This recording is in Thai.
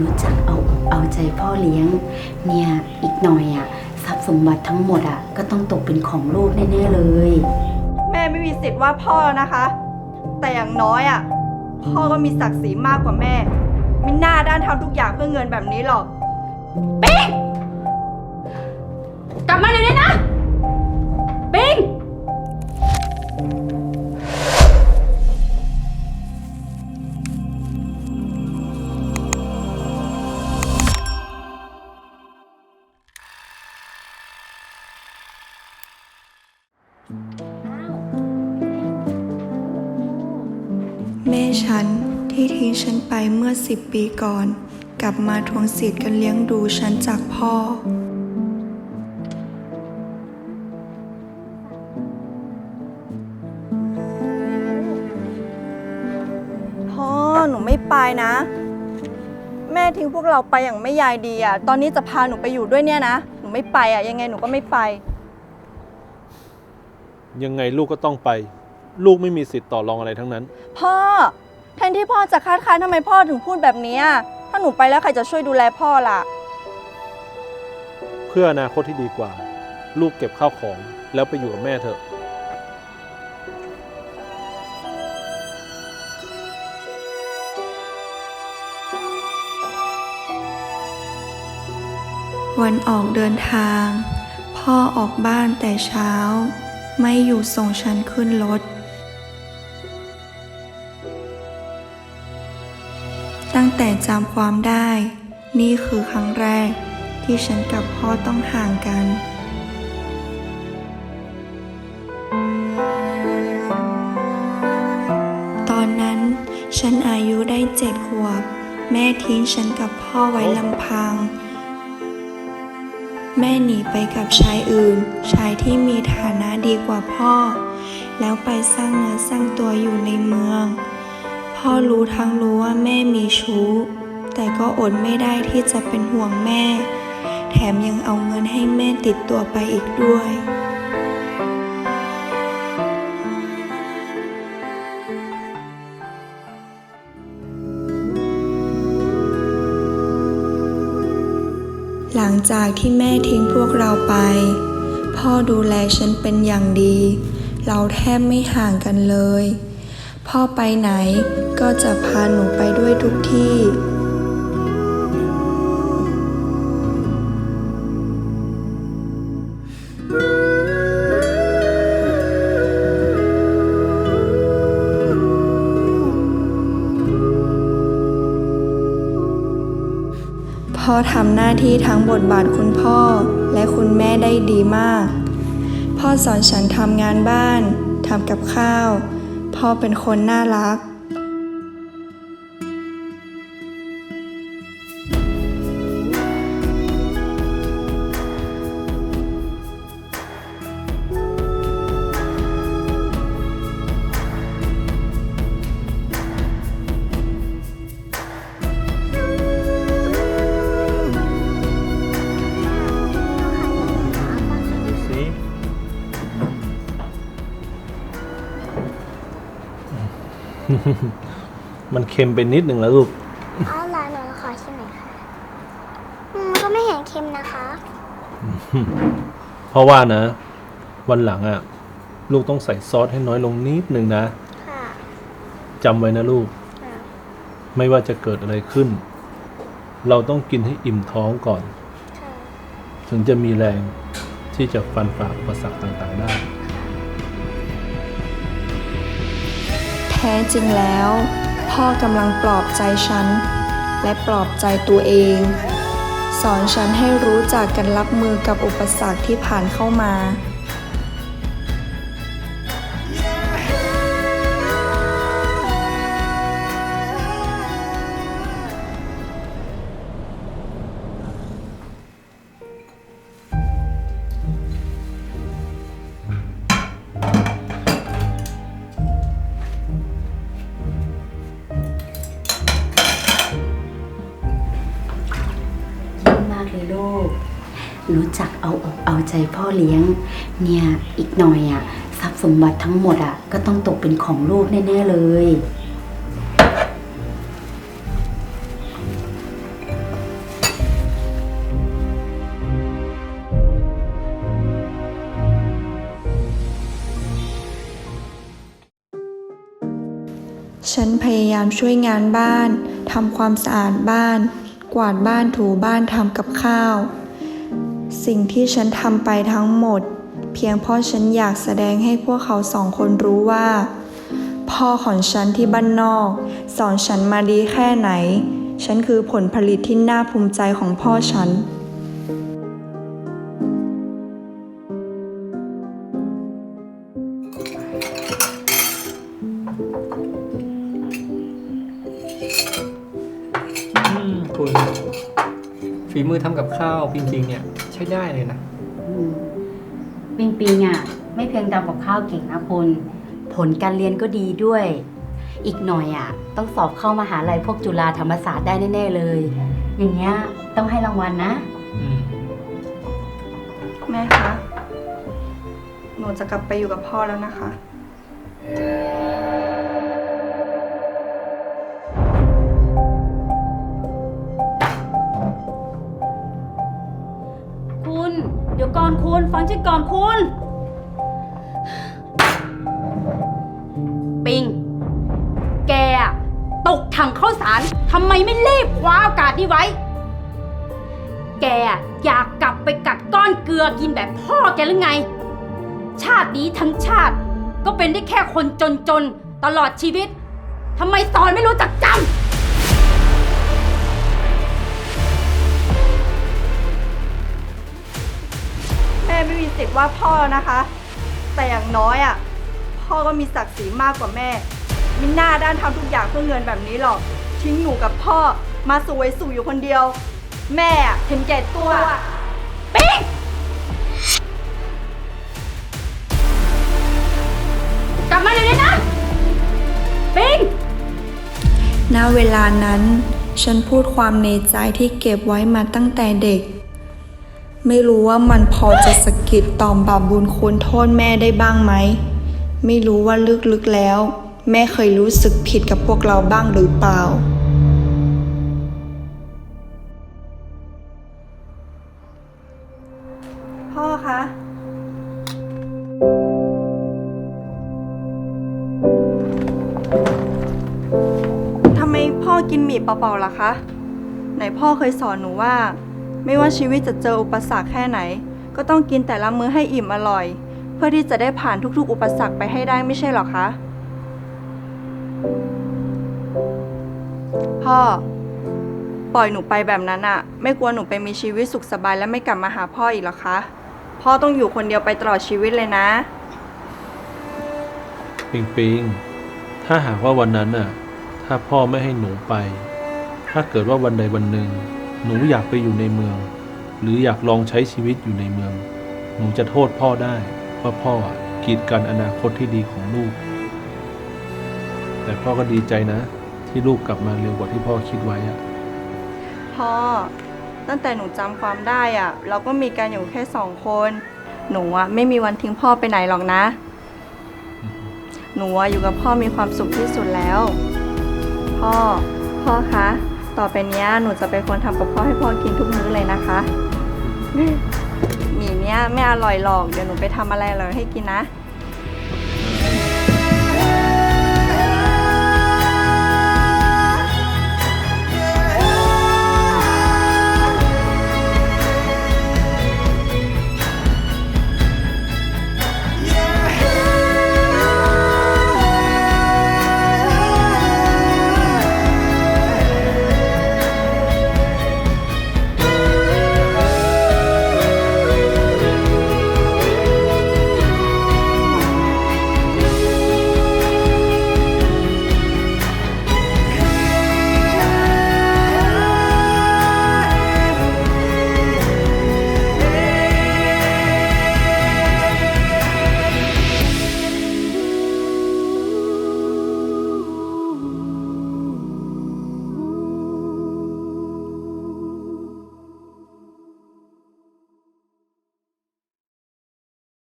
รู้จักเอาอกเอาใจพ่อเลี้ยง เนี่ยอีกหน่อยอะทรัพย์สมบัติทั้งหมดอะก็ต้องตกเป็นของลูกแน่ๆเลย แม่ไม่มีสิทธิ์ว่าพ่อนะคะ แต่อย่างน้อยอะพ่อก็มีศักดิ์ศรีมากกว่าแม่ไม่น่าด้านทำทุกอย่างเพื่อเงินแบบนี้หรอกก แม่ฉันที่ทิ้งฉันไปเมื่อสิบปีก่อน กลับมาทวงสิทธิ์กันเลี้ยงดูฉันจากพ่อ พ่อหนูไม่ไปนะ แม่ทิ้งพวกเราไปอย่างไม่ยายดีอะ ตอนนี้จะพาหนูไปอยู่ด้วยเนี่ยนะ หนูไม่ไปอะ ยังไงหนูก็ไม่ไป ยังไงลูกก็ต้องไป ลูกไม่มีสิทธิ์ต่อรองอะไรทั้งนั้น พ่อ แทนที่พ่อจะคัดค้านทำไมพ่อถึงพูดแบบนี้อะถ้าหนูไปแล้วใครจะช่วยดูแลพ่อล่ะ เพื่ออนาคตที่ดีกว่า ลูกเก็บข้าวของแล้วไปอยู่กับแม่เถอะ วันออกเดินทาง พ่อออกบ้านแต่เช้า ไม่อยู่ส่งฉันขึ้นรถ ตั้งแต่จำความได้ นี่คือครั้งแรกที่ฉันกับพ่อต้องห่างกัน ตอนนั้นฉันอายุได้เจ็ดขวบ แม่ทิ้งฉันกับพ่อไว้ลำพัง แม่หนีไปกับชายอื่น ชายที่มีฐานะดีกว่าพ่อ แล้วไปสร้างเนื้อสร้างตัวอยู่ในเมือง พ่อรู้ทั้งรู้ว่าแม่มีชู้ แต่ก็อดไม่ได้ที่จะเป็นห่วงแม่ แถมยังเอาเงินให้แม่ติดตัวไปอีกด้วย หลังจากที่แม่ทิ้งพวกเราไป พ่อดูแลฉันเป็นอย่างดี เราแทบไม่ห่างกันเลย พ่อไปไหนก็จะพาหนูไปด้วยทุกที่ พ่อทำหน้าที่ทั้งบทบาทคุณพ่อและคุณแม่ได้ดีมาก พ่อสอนฉันทำงานบ้านทำกับข้าว พ่อเป็นคนน่ารัก มันเค็มไปนิดหนึ่งแล้วลูกเอาล่ะหนูขอชิมหน่อยค่ะอืมก็ไม่เห็นเค็มนะคะ เพราะว่านะ วันหลังอะลูกต้องใส่ซอสให้น้อยลงนิดหนึ่งนะค่ะจำไว้นะลูก ค่ะไม่ว่าจะเกิดอะไรขึ้น เราต้องกินให้อิ่มท้องก่อน ค่ะถึงจะมีแรงที่จะฟันฝ่าอุปสรรคต่างๆได้ ท้จริงแล้ว พ่อกำลังปลอบใจฉัน และปลอบใจตัวเอง สอนฉันให้รู้จักกันรับมือกับอุปสรรคที่ผ่านเข้ามา จักเอาอกเอาใจพ่อเลี้ยง เนี่ยอีกหน่อยอะทรัพย์สมบัติทั้งหมดอะก็ต้องตกเป็นของลูกแน่ ๆ เลย ฉันพยายามช่วยงานบ้าน ทำความสะอาดบ้าน กวาดบ้านถูบ้านทำกับข้าว สิ่งที่ฉันทำไปทั้งหมด เพียงเพราะฉันอยากแสดงให้พวกเขาสองคนรู้ว่า พ่อของฉันที่บ้านนอก สอนฉันมาดีแค่ไหน ฉันคือผลผลิตที่น่าภูมิใจของพ่อฉันคุณฝีมือทำกับข้าวจริงๆเนี่ย ใช้ได้เลยนะ อืมปิงปิงอะ ไม่เพียงทำกับข้าวเก่งนะคุณ ผลการเรียนก็ดีด้วย อีกหน่อยอะ ต้องสอบเข้ามาหาลัยพวกจุฬาธรรมศาสตร์ได้แน่ ๆ เลย อย่างเงี้ยต้องให้รางวัลนะ อืม แม่คะ หนูจะกลับไปอยู่กับพ่อแล้วนะคะ ก่อนคุณ ปิง แกอะตกถังข้าวสารทำไมไม่รีบคว้าโอกาสนี้ไว้ แกอะอยากกลับไปกัดก้อนเกลือกินแบบพ่อแกหรือไง ชาตินี้ทั้งชาติก็เป็นได้แค่คนจนๆ ตลอดชีวิตทำไมสอนไม่รู้จักจำ ม่ไม่มีสิทธิ์ว่าพ่อนะคะ แต่อย่างน้อยอะพ่อก็มีศักดิ์ศรีมากกว่าแม่มิหน้าด้านทำทุกอย่างเพื่อเงินแบบนี้หรอก ทิ้งหนูกับพ่อมาสวยสู่อยู่คนเดียว แม่อะเห็นแก่ตัวปิ๊งกลับมาเดี๋ยวนี้นะปิ๊ง ณเวลานั้น ฉันพูดความในใจที่เก็บไว้มาตั้งแต่เด็ก ไม่รู้ว่ามันพอจะสะกิดต่อมบาปบุญคุณโทษแม่ได้บ้างไหม ไม่รู้ว่าลึกๆแล้ว แม่เคยรู้สึกผิดกับพวกเราบ้างหรือเปล่า พ่อคะทำไมพ่อกินหมี่เปล่าๆล่ะคะ ไหนพ่อเคยสอนหนูว่า ไม่ว่าชีวิตจะเจออุปสรรคแค่ไหน ก็ต้องกินแต่ละมื้อให้อิ่มอร่อย เพื่อที่จะได้ผ่านทุกๆ อุปสรรคไปให้ได้ไม่ใช่หรอคะ พ่อ ปล่อยหนูไปแบบนั้นอะไม่กลัวหนูไปมีชีวิตสุขสบายและไม่กลับมาหาพ่ออีกหรอคะ พ่อต้องอยู่คนเดียวไปตลอดชีวิตเลยนะ ปิงปิงถ้าหากว่าวันนั้นน่ะ ถ้าพ่อไม่ให้หนูไป ถ้าเกิดว่าวันใดวันหนึ่ง หนูอยากไปอยู่ในเมือง หรืออยากลองใช้ชีวิตอยู่ในเมือง หนูจะโทษพ่อได้ว่าพ่ออะกีดกันอนาคตที่ดีของลูก แต่พ่อก็ดีใจนะ ที่ลูกกลับมาเร็วกว่าที่พ่อคิดไว้อะพ่อ ตั้งแต่หนูจำความได้อะเราก็มีกันอยู่แค่สองคน หนูอะไม่มีวันทิ้งพ่อไปไหนหรอกนะ หนูอะอยู่กับพ่อมีความสุขที่สุดแล้ว พ่อ พ่อคะ ต่อไปนี้หนูจะเป็นคนทำกับพ่อให้พ่อกินทุกมื้อเลยนะคะหมี่เนี้ยไม่อร่อยหรอก เดี๋ยวหนูไปทำอะไรอร่อยให้กินนะ